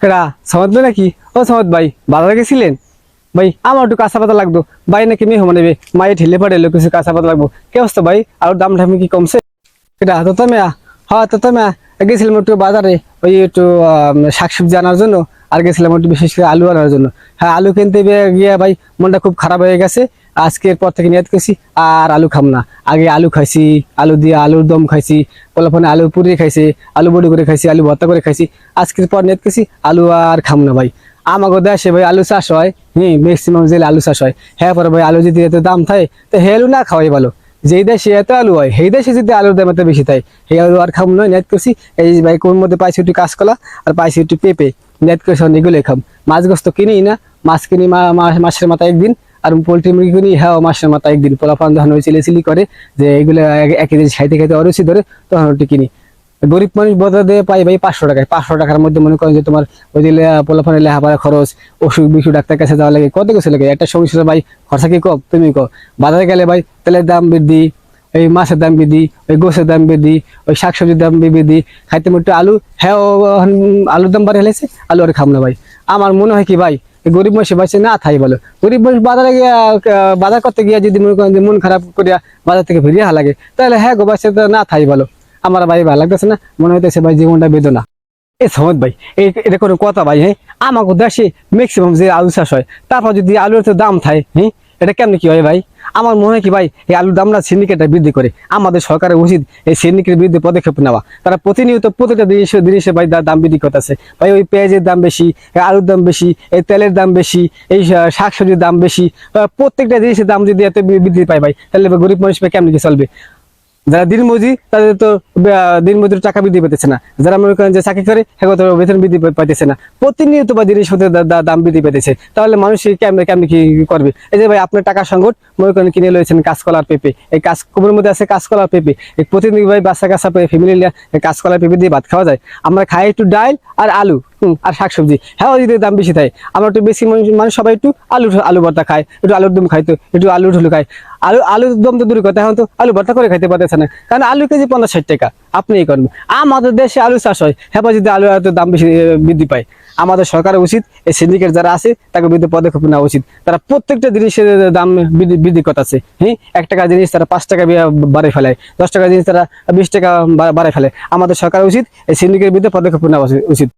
কেডা সমাদ নাকি? ও সমাদ ভাই, বাজারে গেছিলেন? ভাই, আমার একটু কাঁচা পাতা লাগতো। ভাই নাকি মেয়ে মানে মায়ে ঠেলে পাড়ে লোক কিছু কাঁচা পাতা লাগবো। কে অবস্থা ভাই? আর দাম ঠামি কি কমছে? কেডা তো তো মেয়া। হ্যাঁ তো মেয়া। গেছিলাম একটু বাজারে, ওই একটু শাকসবজি আনার জন্য। আর গেছিলাম একটু বিশেষ করে আলু আনার জন্য। হ্যাঁ আলু কিনতে গিয়ে ভাই, মনটা খুব খারাপ হয়ে গেছে। আজকের পর থেকে নিয়ত করছি, আর আলু খাম না। আগে আলু খাইছি, আলু দিয়ে আলুর দম খাইছি পোলাফোনে আলু পুড়িয়ে খাইছি, আলু বড়ি করে খাইছি, আলু ভর্তা করে খাইছি, আজকের পর নিয়ত করছি, আলু আর খাম না ভাই। আমাকে দেশে ভাই আলু চাষ হয় হ্যাঁ ম্যাক্সিমাম জেলে আলু চাষ হয়। হ্যাঁ পরে ভাই আলু যদি এত দাম থাকে, তো হে আলু না খাওয়াই ভালো। যেই দেশে এত আলু হয়, সেই দেশে যদি আলুর দাম এত বেশি থাকে, সেই আলু আর খাম নয় নেট করছি, এই ভাই কোন মধ্যে পাইছি একটু কাঁচকলা, আর পাইছি একটু পেঁপে নেট করছি এগুলোই খাম। মাছ গোস্ত কিনি না, মাছ কিনি মাসের মাথায় একদিন আর পোলট্রি মুরগি কিনি হ্যাঁ মাসের মাথায় একদিন পোলাপান যখন ওই চিলি চিলি করে যে এগুলো এক- জিনিস খাইতে খাইতে অরুচি ধরে তখন ওটি কিনি। গরিব মানুষ বদলা দিয়ে, পাই ভাই, পাঁচশো টাকায়, পাঁচশো টাকার মধ্যে মনে করেন যে তোমার ওই যে পোলাফানের লেহাপাড়া খরচ অসুখ বিসুখ ডাক্তার কাছে যাওয়া লাগে, কত কিছু লাগে? একটা সংসার ভাই, খরচা কি কম? তুমি কো বাজারে গেলে, ভাই, তেলের দাম বৃদ্ধি ওই মাছের দাম বৃদ্ধি, ওই গোছের দাম বৃদ্ধি, ওই শাকসবজির দাম বৃদ্ধি, খাইতে মোটে আলু। হ্যাঁ আলুর দাম বাড়ি হেলেছে আলু আর খাম না, ভাই। আমার মনে হয় কি, ভাই গরিব মানুষ বাঁচে না, থাই বলো। গরিব মানুষ বাজারে গিয়া বাজার করতে গিয়া যদি মনে করেন মন খারাপ করিয়া বাজার থেকে ফিরিয়ে লাগে, তাহলে হ্যাঁ গো বাঁচে তো না, থাই বলো। আমার ভাই ভালো লাগতেছে না, মনে হইতেছে ভাই জীবনটা বেদনা। এ সমত ভাই এই এটা কোনো কথা ভাই হ্যাঁ? আমাকে দেশে ম্যাক্সিমাম যে আলু চাষ হয়, তারপর যদি আলুর তো দাম থাকে হ্যাঁ? এটা কেমন কি হয় ভাই? আমার মনে হয় কি ভাই, এই আলুর দামটা সিন্ডিকেটটা বৃদ্ধি করে। আমাদের সরকারের উচিত এই সিন্ডিকেটের বিরুদ্ধে পদক্ষেপ নেওয়া। তারা প্রতিনিয়ত প্রতিটা জিনিসের জিনিসের ভাই দাম বৃদ্ধি করতেছে। ভাই ওই পেঁয়াজের দাম বেশি আলুর দাম বেশি, এই তেলের দাম বেশি, এই শাকসবজির দাম বেশি। প্রত্যেকটা জিনিসের দাম যদি এত বৃদ্ধি পায় ভাই, তাহলে গরিব মানুষ কেমন কি চলবে? যারা দিনমজুরি, তাদের তো দিনমজুর টাকা বৃদ্ধি পেতেছে না। যারা মনে করেন যে চাকরি করে তো বেতন বৃদ্ধি পাইতেছে না। প্রতিনিয়ত বা জিনিসপত্রের দাম বৃদ্ধি পেতেছে তাহলে মানুষ কেমন কেমন কি করবে? এই যে ভাই, আপনার টাকা সংকট, মনে করেন কিনে লয়েছেন কাঁচকলার পেঁপে। এই কাঁচ কবুর মধ্যে আছে কাঁচকলার পেঁপে। এই প্রতিদিন ভাই বাচ্চা কাঁচা ফ্যামিলি কাঁচকলার পেঁপে দিয়ে ভাত খাওয়া যায়। আমরা খাই একটু ডাল আর আলু। আর শাকসবজি। হ্যাঁ যদি দাম বেশি থাকে আমরা একটু বেশি মানুষ সবাই একটু আলু আলু ভর্তা খায়, একটু আলুর দম খাইতো একটু আলু ঢুলু খায়। আলু আলুর দম তো দূর কথা, এখন তো আলু ভর্তা করে খাইতে পারতেছে না। কারণ আলু কেজি পঞ্চাশ ষাট টাকা, আপনি এই করবেন আমাদের দেশে আলু চাষ হয় হ্যাঁ যদি আলু এত দাম বেশি বৃদ্ধি পায়। আমাদের সরকারের উচিত, এই সিন্ডিকেট যারা আছে, তাকে বিরুদ্ধে পদক্ষেপ নেওয়া উচিত। তারা প্রত্যেকটা জিনিসের দাম বৃদ্ধি করতেছে হ্যাঁ এক টাকা জিনিস তারা পাঁচ টাকা বি- বাড়ায় ফেলায়, দশ টাকা জিনিস তারা বিশ টাকা বা- বাড়ায় ফেলে আমাদের সরকার উচিত, এই সিন্ডিকেটের বিরুদ্ধে পদক্ষেপ নেওয়া উচিত।